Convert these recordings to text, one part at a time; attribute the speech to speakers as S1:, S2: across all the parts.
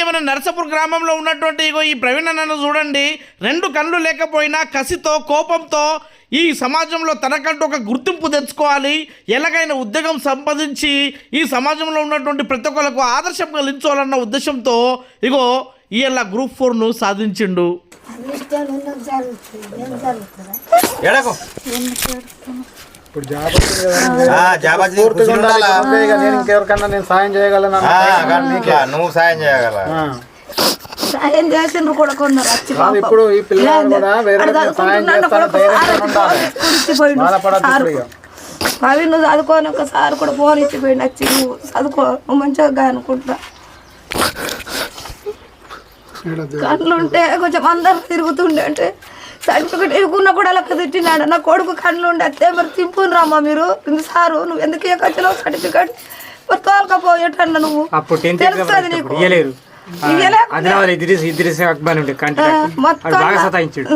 S1: అయితే మన నరసపూర్ గ్రామంలో ఉన్నటువంటి ఇగో ఈ ప్రవీణ్ అన్నను చూడండి రెండు కళ్ళు లేకపోయినా కసితో కోపంతో ఈ సమాజంలో తనకంటూ ఒక గుర్తింపు తెచ్చుకోవాలి ఎలాగైనా ఉద్యోగం సంపాదించి ఈ సమాజంలో ఉన్నటువంటి ప్రతి ఒక్కరికి ఆదర్శంగా నిలిచోవాలన్న ఉద్దేశంతో ఇగో ఇవాళ గ్రూప్ ఫోర్ను సాధించిండు.
S2: ఎడకు
S3: ఇప్పుడు నేను ఇంకెవరికన్నా నేను సాయం చేయగలను
S2: నువ్వు సాయం చేయగల
S4: సాయం చేసిండ్రు కూడా కొందరు వచ్చి
S3: కాదు ఇప్పుడు ఈ పిల్లలు కూడా వేరే సాయం
S4: అవి నువ్వు చదువుకోని ఒకసారి కూడా ఫోన్ ఇచ్చిపోయింది వచ్చి నువ్వు చదువుకో నువ్వు మంచిగా అనుకుంటా. కళ్ళు ఉంటే కొంచెం అందరు తిరుగుతుండే అంటే సర్టిఫికెట్ ఇవ్వకున్నా కూడా అలా తిట్టినాడు. నా కొడుకు కళ్ళు ఉండే అత్తే మరి తింపుని రామ్మా మీరు? ఇంక సారు నువ్వు ఎందుకు ఇవ్వకొచ్చినావు సర్టిఫికెట్? మరి తోలకపోయేటన్న నువ్వు? తెలుస్తుంది నీకు.
S5: ఇద్రిస్ ఇద్రిస్ అక్బర్ ఉండే కంటి బాగా సతాయించాడు.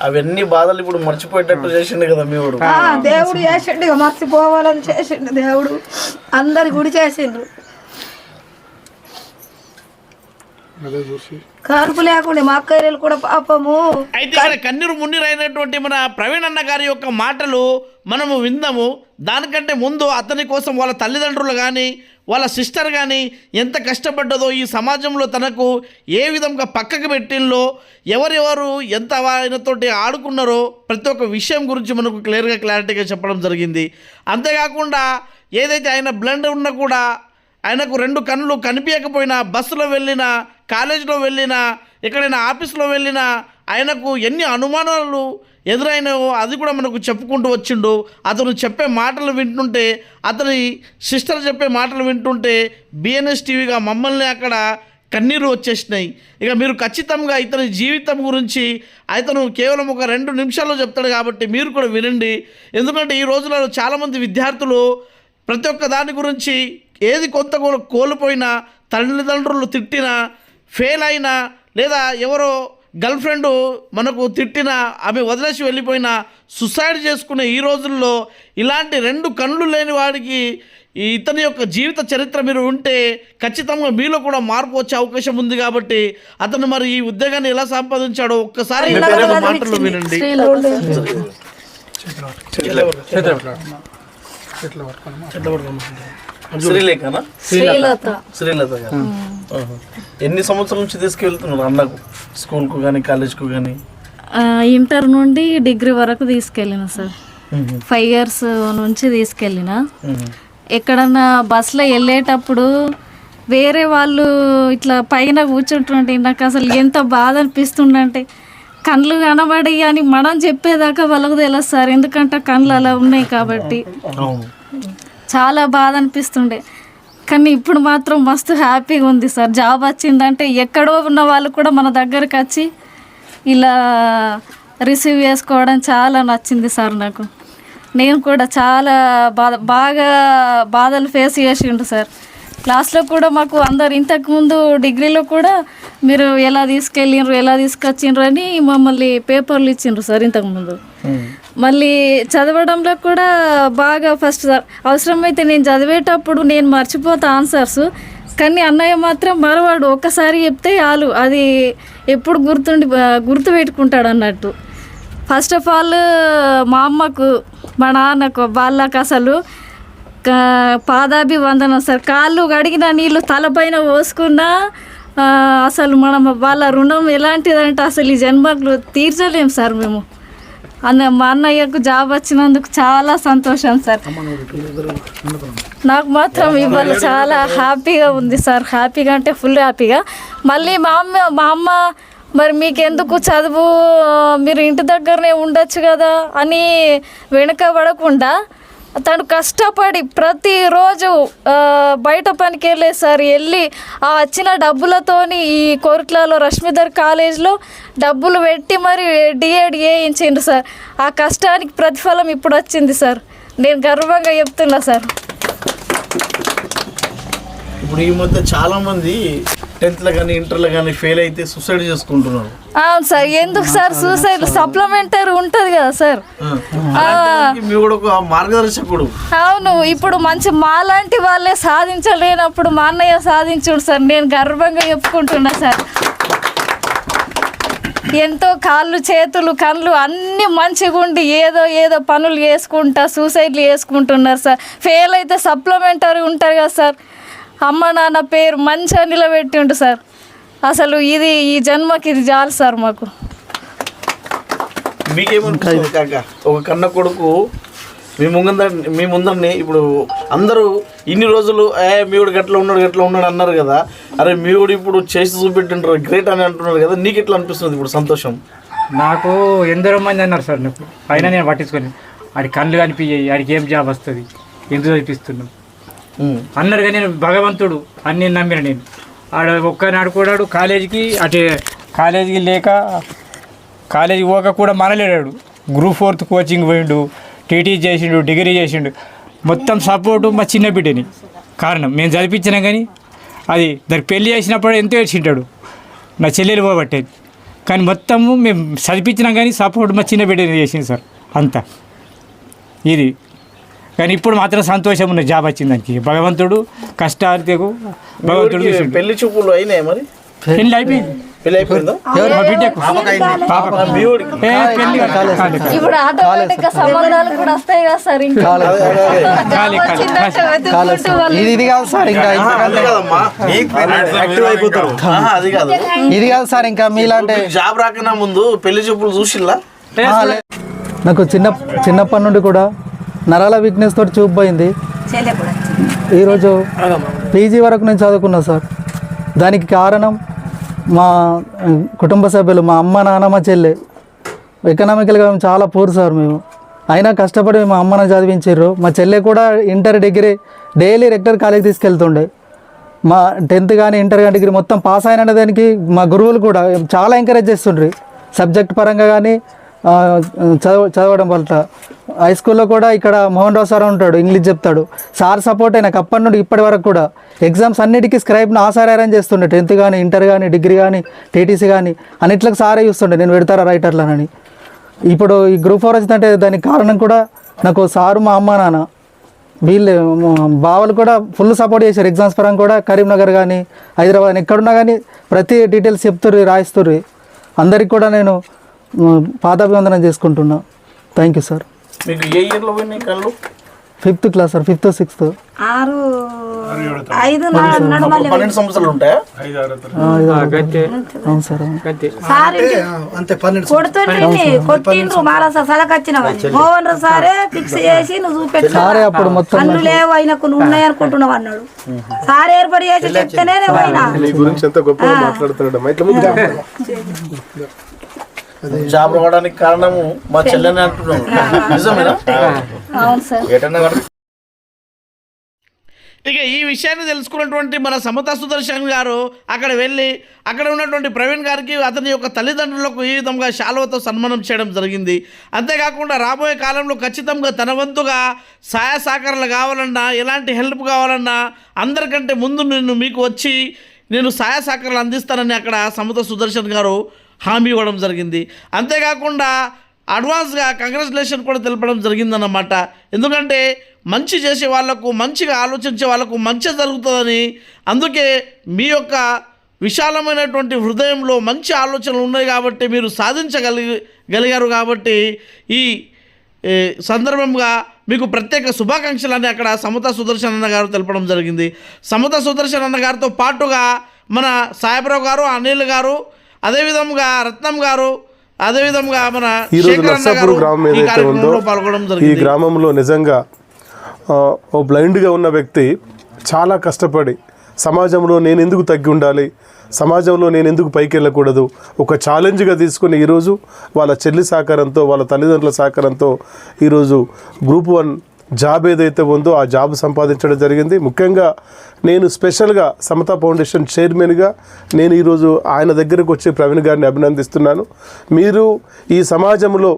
S1: అవన్నీ బాధలు ఇప్పుడు మర్చిపోయేటట్టు చేసిండు కదా మీ వాడు.
S4: ఆ, దేవుడు చేసిండు ఇక మర్చిపోవాలని చేసిండు దేవుడు. అందరి గుడి చేసిండు
S3: అదే చూసి
S4: కరుపు లేకుండా మా అక్కయ్యలు కూడా పాపము.
S1: అయితే ఇక్కడ కన్నీరు మున్నీరు అయినటువంటి మన ప్రవీణ్ అన్న గారి యొక్క మాటలు మనము విందాము. దానికంటే ముందు అతని కోసం వాళ్ళ తల్లిదండ్రులు కానీ వాళ్ళ సిస్టర్ కానీ ఎంత కష్టపడ్డదో ఈ సమాజంలో తనకు ఏ విధంగా పక్కకు పెట్టిందో ఎవరెవరు ఎంత ఆయనతోటి ఆడుకున్నారో ప్రతి ఒక్క విషయం గురించి మనకు క్లియర్గా క్లారిటీగా చెప్పడం జరిగింది. అంతేకాకుండా ఏదైతే ఆయన బ్లండ్ ఉన్నా కూడా ఆయనకు రెండు కన్నులు కనిపించకపోయినా బస్సులో వెళ్ళినా కాలేజీలో వెళ్ళినా ఎక్కడైనా ఆఫీస్లో వెళ్ళినా ఆయనకు ఎన్ని అనుమానాలు ఎదురైనవో అది కూడా మనకు చెప్పుకుంటూ వచ్చిండు. అతను చెప్పే మాటలు వింటుంటే అతని సిస్టర్ చెప్పే మాటలు వింటుంటే బిఎన్ఎస్ టీవీగా మమ్మల్ని అక్కడ కన్నీరు వచ్చేసినాయి. ఇక మీరు ఖచ్చితంగా ఇతని జీవితం గురించి అతను కేవలం ఒక రెండు నిమిషాల్లో చెప్తాడు కాబట్టి మీరు కూడా వినండి. ఎందుకంటే ఈ రోజులలో చాలామంది విద్యార్థులు ప్రతి ఒక్క దాని గురించి ఏది కొంత కోల్పోయినా తల్లిదండ్రులు తిట్టినా ఫెయిల్ అయినా లేదా ఎవరో గర్ల్ ఫ్రెండ్ మనకు తిట్టినా ఆమె వదిలేసి వెళ్ళిపోయినా సుసైడ్ చేసుకునే ఈ రోజుల్లో ఇలాంటి రెండు కళ్ళు లేని వాడికి ఈ ఇతని యొక్క జీవిత చరిత్ర మీరు ఉంటే ఖచ్చితంగా మీలో కూడా మార్పు వచ్చే అవకాశం ఉంది కాబట్టి అతను మరి ఈ ఉద్యోగాన్ని ఎలా సంపాదించాడో ఒక్కసారి మాటలు వినండి.
S3: పట్టుకోను
S1: శ్రీలేఖనా?
S4: శ్రీలత.
S1: శ్రీలత గారు. ఆహా. ఎన్ని సంవత్సరాల నుంచి తీసుకెళ్తున్నారు అన్నకు? స్కూల్కు కానీ కాలేజ్కు కానీ
S6: ఆ, ఇంటర్ నుండి డిగ్రీ వరకు తీసుకెళ్ళిన సార్. ఫైవ్ ఇయర్స్ నుంచి తీసుకెళ్ళిన. ఎక్కడన్నా బస్సులో వెళ్ళేటప్పుడు వేరే వాళ్ళు ఇట్లా పైన కూర్చుంటుంటే నాకు అసలు ఎంత బాధ అనిపిస్తుందంటే కళ్ళు కనబడి అని మనం చెప్పేదాకా వాళ్ళకు తెలియదు సార్. ఎందుకంటే కళ్ళు అలా ఉన్నాయి కాబట్టి.
S1: అవును.
S6: చాలా బాధ అనిపిస్తుండే. కానీ ఇప్పుడు మాత్రం మస్తు హ్యాపీగా ఉంది సార్. జాబ్ వచ్చిందంటే ఎక్కడో ఉన్న వాళ్ళు కూడా మన దగ్గరకు వచ్చి ఇలా రిసీవ్ చేసుకోవడం చాలా నచ్చింది సార్ నాకు. నేను కూడా చాలా బాధ బాగా బాధలు ఫేస్ చేసిండు సార్. క్లాస్లో కూడా మాకు అందరు ఇంతకుముందు డిగ్రీలో కూడా మీరు ఎలా తీసుకెళ్ళిండ్రు ఎలా తీసుకొచ్చిండ్రు అని మమ్మల్ని పేపర్లు ఇచ్చిండ్రు సార్ ఇంతకుముందు మళ్ళీ చదవడంలో కూడా బాగా ఫస్ట్ సార్ అవసరమైతే నేను చదివేటప్పుడు నేను మర్చిపోతా ఆన్సర్స్. కానీ అన్నయ్య మాత్రం మరవాడు ఒక్కసారి చెప్తే చాలు అది ఎప్పుడు గుర్తుండి గుర్తు పెట్టుకుంటాడు అన్నట్టు. ఫస్ట్ ఆఫ్ ఆల్ మా అమ్మకు మా నాన్నకు వాళ్ళకు అసలు పాదాభివందనం సార్. కాళ్ళు కడిగిన నీళ్ళు తలపైన పోసుకున్నా అసలు మనం వాళ్ళ రుణం ఎలాంటిదంటే అసలు ఈ జన్మకు తీర్చలేము సార్ మేము. అన్న మా అన్నయ్యకు జాబ్ వచ్చినందుకు చాలా సంతోషం సార్ నాకు మాత్రం ఇవాళ చాలా హ్యాపీగా ఉంది సార్ హ్యాపీగా అంటే ఫుల్ హ్యాపీగా. మళ్ళీ మా అమ్మ మా అమ్మ మరి మీకెందుకు చదువు? మీరు ఇంటి దగ్గరనే ఉండొచ్చు కదా అని వెనుక పడకుండా తను కష్టపడి ప్రతిరోజు బయట పనికి వెళ్ళే సార్ వెళ్ళి ఆ వచ్చిన డబ్బులతోని ఈ కోరికలలో రష్మిధర్ కాలేజ్లో డబ్బులు పెట్టి మరి డిఎడ్ వేయించిండు సార్. ఆ కష్టానికి ప్రతిఫలం ఇప్పుడు వచ్చింది సార్. నేను గర్వంగా చెప్తున్నా సార్.
S1: ఇప్పుడు ఈ మధ్య చాలామంది టెన్త్లో కానీ ఇంటర్లో కానీ ఫెయిల్ అయితే సూసైడ్ చేసుకుంటున్నారు.
S6: అవును సార్ ఎందుకు సార్ సూసైడ్? సప్లిమెంటరీ ఉంటుంది కదా సార్.
S1: కూడా ఒక మార్గదర్శకుడు.
S6: అవును ఇప్పుడు మంచి మాలాంటి వాళ్ళే సాధించలేనప్పుడు మా అన్నయ్య సాధించుడు సార్. నేను గర్వంగా చెప్పుకుంటున్నా సార్. ఎంతో కాళ్ళు చేతులు కళ్ళు అన్ని మంచిగా ఉండి ఏదో ఏదో పనులు చేసుకుంటా సూసైడ్లు చేసుకుంటున్నారు సార్. ఫెయిల్ అయితే సప్లిమెంటరీ ఉంటారు కదా సార్. అమ్మ నాన్న పేరు మంచిగా నిలబెట్టిండు సార్. అసలు ఇది ఈ జన్మకి ఇది చాలు సార్ మాకు.
S1: మీకేమనిపిస్తుంది కాక? ఒక కన్న కొడుకు మీ ముందర మీ ముందరని ఇప్పుడు అందరూ ఇన్ని రోజులు ఏ మీవుడు గట్ల ఉన్నాడు గట్ల ఉన్నాడు అన్నారు కదా. అరే మీవుడు ఇప్పుడు చేసి చూపెట్టిండ్రు గ్రేట్ అని అంటున్నారు కదా. నీకు ఎట్లా అనిపిస్తుంది ఇప్పుడు సంతోషం?
S5: నాకు ఎందరో మంది అన్నారు సార్ నాకు. అయినా నేను పట్టించుకొని ఆడి కళ్ళు కనిపించాయి ఆడికి ఏం జాబ్ వస్తుంది? ఎందుకు చదివిస్తున్నాం అన్నారు కానీ నేను భగవంతుడు అని నేను నమ్మిన నేను. ఆడ ఒక్కనాడు కూడా కాలేజీకి అటే కాలేజీకి లేక కాలేజీకి పోక కూడా మనలేడాడు గ్రూప్ ఫోర్త్ కోచింగ్ పోయిండు టీటీ చేసిండు డిగ్రీ చేసిండు. మొత్తం సపోర్టు మా చిన్న బిడ్డని. కారణం మేము చదివించినా కానీ అది దానికి పెళ్ళి చేసినప్పుడు ఎంతో ఏడ్చింటాడు. నా చెల్లెలు పోబట్టేది. కానీ మొత్తము మేము చదివించినా కానీ సపోర్ట్ మా చిన్న బిడ్డని చేసింది సార్ అంతా. ఇది. కానీ ఇప్పుడు మాత్రం సంతోషం ఉన్న జాబ్ వచ్చింది దానికి. భగవంతుడు కష్టార్తకు భగవంతుడు చూసిండు.
S1: పెళ్ళి చూపులు అయినాయి మరి?
S5: పెళ్ళి అయిపోయింది.
S1: పెళ్ళి అయిపోయిందా?
S5: ఎవరు? మా బిడ్డకు. పాపకు.
S1: మీవుడికి
S5: ఏ, పెళ్ళి కాలే, కాలే, కాలే.
S6: ఇప్పుడు ఆటోమేటిక్గా సంబంధాలు కూడా వస్తాయి కదా సార్ ఇంకా
S5: కాలే, కాలే.
S6: వచ్చిందంటే వెతుక్కుంటూ వాళ్ళు
S3: ఇది ఇది కాదు సార్ ఇంకా
S1: ఆ, అది కాదమ్మా. యాక్టివ్ అయిపోతారు. ఆహా, అది కాదు.
S3: ఇది కాదు సార్ ఇంకా మీలాంటి
S1: మీకు జాబ్ రాకన్నా ముందు పెళ్ళి చూపులు చూసిల్లా?
S3: ఆ, లే- నాకు చిన్న చిన్నప్పటి నుండి కూడా నరాల వీక్నెస్ తోటి చూపుపోయింది ఈరోజు పీజీ వరకు నేను చదువుకున్నా సార్. దానికి కారణం మా కుటుంబ సభ్యులు మా అమ్మ నాన్న మా చెల్లె ఎకనామికల్గా మేము చాలా పూర్ సార్ మేము. అయినా కష్టపడి మా అమ్మని చదివించారు మా చెల్లె కూడా ఇంటర్ డిగ్రీ డైలీ రెక్టర్ కాలేజ్ తీసుకెళ్తుండే. మా టెన్త్ కానీ ఇంటర్ కానీ డిగ్రీ మొత్తం పాస్ అయిన దానికి మా గురువులు కూడా చాలా ఎంకరేజ్ చేస్తుండ్రి. సబ్జెక్ట్ పరంగా కానీ చదవ చదవడం వల్ల హై స్కూల్లో కూడా ఇక్కడ మోహన్ రావు సార్ ఉంటాడు ఇంగ్లీష్ చెప్తాడు. సార్ సపోర్ట్ నాకు అప్పటి నుండి ఇప్పటి వరకు కూడా ఎగ్జామ్స్ అన్నిటికీ స్క్రైబ్ను ఆ సార్ అరేంజ్ చేస్తుండే. టెన్త్ కానీ ఇంటర్ కానీ డిగ్రీ కానీ టీటీసీ కానీ అన్నిట్లకు సారే చూస్తుండే. నేను పెడతారా రైటర్లనని ఇప్పుడు ఈ గ్రూప్ ఫోర్ వచ్చిందంటే దానికి కారణం కూడా నాకు సారు మా అమ్మ నాన్న. వీళ్ళు బావలు కూడా ఫుల్ సపోర్ట్ చేశారు. ఎగ్జామ్స్ పరంగా కూడా కరీంనగర్ కానీ హైదరాబాద్ ఎక్కడున్నా కానీ ప్రతి డీటెయిల్స్ చెప్తుర్రు రాయిస్తుర్రు. అందరికి కూడా నేను పాదాభివందనం చేసుకుంటున్నా. థ్యాంక్ యూ సార్
S1: మీకు ఏ ఇయర్లో పోయినాయి కళ్ళు?
S3: Fifth class sir fifth sixth
S4: ఆరు ఐదు
S1: పన్నెండు సంవత్సరాలు ఉంటాయా?
S3: అవును సార్
S4: కొట్టిండ్రు మాలా సలకొచ్చిన మోహన్ సారే ఫిక్స్ చేసి నువ్వు చూపెట్టు.
S3: సారే అప్పుడు మొత్తం
S4: లేవు ఆయనకు నువ్వు ఉన్నాయి అనుకుంటున్నావు అన్నాడు. సార్ ఏర్పడి చేసి చెప్తేనే పోయినా.
S7: గురించి ఎంత గొప్పగా మాట్లాడుతున్నాడు
S1: జాబ్ రావడానికి కారణము మా చెల్లెని అంటున్నాను నిజమేనా?
S6: అవును సార్.
S1: ఏటన్నా కానీ ఇక ఈ విషయాన్ని తెలుసుకున్నటువంటి మన సమతా సుదర్శన్ గారు అక్కడ వెళ్ళి అక్కడ ఉన్నటువంటి ప్రవీణ్ గారికి అతని యొక్క తల్లిదండ్రులకు ఈ విధంగా శాలువతో సన్మానం చేయడం జరిగింది. అంతేకాకుండా రాబోయే కాలంలో ఖచ్చితంగా తన వంతుగా సహాయ సహకారాలు కావాలన్నా ఎలాంటి హెల్ప్ కావాలన్నా అందరికంటే ముందు నేను మీకు వచ్చి నేను సహాయ సహకారాలు అందిస్తానని అక్కడ సముద్ర సుదర్శన్ గారు హామీ ఇవ్వడం జరిగింది. అంతేకాకుండా అడ్వాన్స్గా కంగ్రాచులేషన్ కూడా తెలపడం జరిగిందన్నమాట. ఎందుకంటే మంచి చేసే వాళ్ళకు మంచిగా ఆలోచించే వాళ్ళకు మంచి జరుగుతుందని అందుకే మీ యొక్క విశాలమైనటువంటి హృదయంలో మంచి ఆలోచనలు ఉన్నాయి కాబట్టి మీరు సాధించగలిగి గలిగారు కాబట్టి ఈ సందర్భంగా మీకు ప్రత్యేక శుభాకాంక్షలు అని అక్కడ సమత సుదర్శన్ అన్న గారు తెలపడం జరిగింది. సమత సుదర్శన్ అన్న గారితో పాటుగా మన సాయిబరావు గారు అనిల్ గారు అదేవిధంగా రత్నం గారు అదేవిధంగా మన
S7: నర్సాపూర్
S1: గారు
S7: గ్రామం ఏదైతే ఉందో ఈ
S1: జరిగింది.
S7: గ్రామంలో నిజంగా ఓ బ్లైండ్గా ఉన్న వ్యక్తి చాలా కష్టపడి సమాజంలో నేను ఎందుకు తగ్గి ఉండాలి? సమాజంలో నేను ఎందుకు పైకి వెళ్ళకూడదు? ఒక ఛాలెంజ్గా తీసుకుని ఈరోజు వాళ్ళ చెల్లి సహకారంతో వాళ్ళ తల్లిదండ్రుల సహకారంతో ఈరోజు గ్రూప్ వన్ జాబ్ ఏదైతే ఉందో ఆ జాబ్ సంపాదించడం జరిగింది. ముఖ్యంగా నేను స్పెషల్గా సమతా ఫౌండేషన్ చైర్మన్గా నేను ఈరోజు ఆయన దగ్గరకు వచ్చి ప్రవీణ్ గారిని అభినందిస్తున్నాను. మీరు ఈ సమాజంలో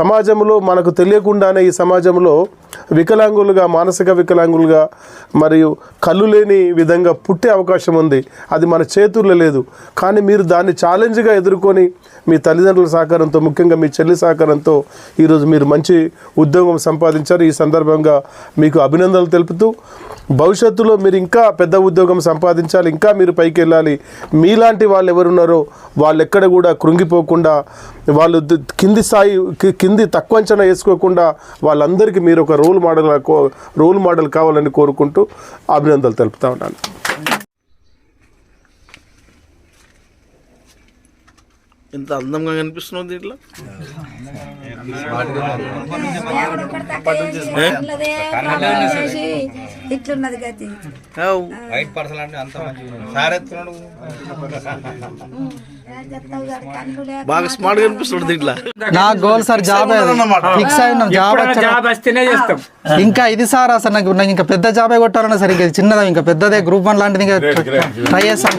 S7: సమాజంలో మనకు తెలియకుండానే ఈ సమాజంలో వికలాంగులుగా మానసిక వికలాంగులుగా మరియు కళ్ళు లేని విధంగా పుట్టే అవకాశం ఉంది. అది మన చేతుల్లో లేదు. కానీ మీరు దాన్ని ఛాలెంజ్గా ఎదుర్కొని మీ తల్లిదండ్రుల సహకారంతో ముఖ్యంగా మీ చెల్లి సహకారంతో ఈరోజు మీరు మంచి ఉద్యోగం సంపాదించారు. ఈ సందర్భంగా మీకు అభినందనలు తెలుపుతూ భవిష్యత్తులో మీరు ఇంకా పెద్ద ఉద్యోగం సంపాదించాలి ఇంకా మీరు పైకి వెళ్ళాలి మీలాంటి వాళ్ళు ఎవరున్నారో వాళ్ళు ఎక్కడ కూడా కృంగిపోకుండా వాళ్ళు కింది స్థాయి కింది తక్కువ అంచనా వేసుకోకుండా వాళ్ళందరికీ మీరు ఒక రోల్ మోడల్ రోల్ మోడల్ కావాలని కోరుకుంటూ అభినందనలు తెలుపుతా ఉన్నాను.
S1: ఇంత అందంగా కనిపిస్తున్నావు దీంట్లో?
S4: ఇట్లున్నది గతి
S1: ఆవ్.
S2: వైట్ పర్సన్ అంటే అంత మంచి సార్ ఎత్తున్నాడు
S1: బాగా స్మార్ట్గా కనిపిస్తున్నాడు దీంట్లో.
S3: నా గోల్ సార్ జాబ్ ఫిక్స్ అయినా జాబ్
S5: జాబ్ వస్తేనే చేస్తాం.
S3: ఇంకా ఇది సార్ అసలు నాకు నాకు ఇంకా పెద్ద జాబే కొట్టాలన్నా సరే ఇంకా ఇది చిన్నదా ఇంకా పెద్దదే గ్రూప్ వన్ లాంటిది ఇంకా ట్రై చేస్తాను.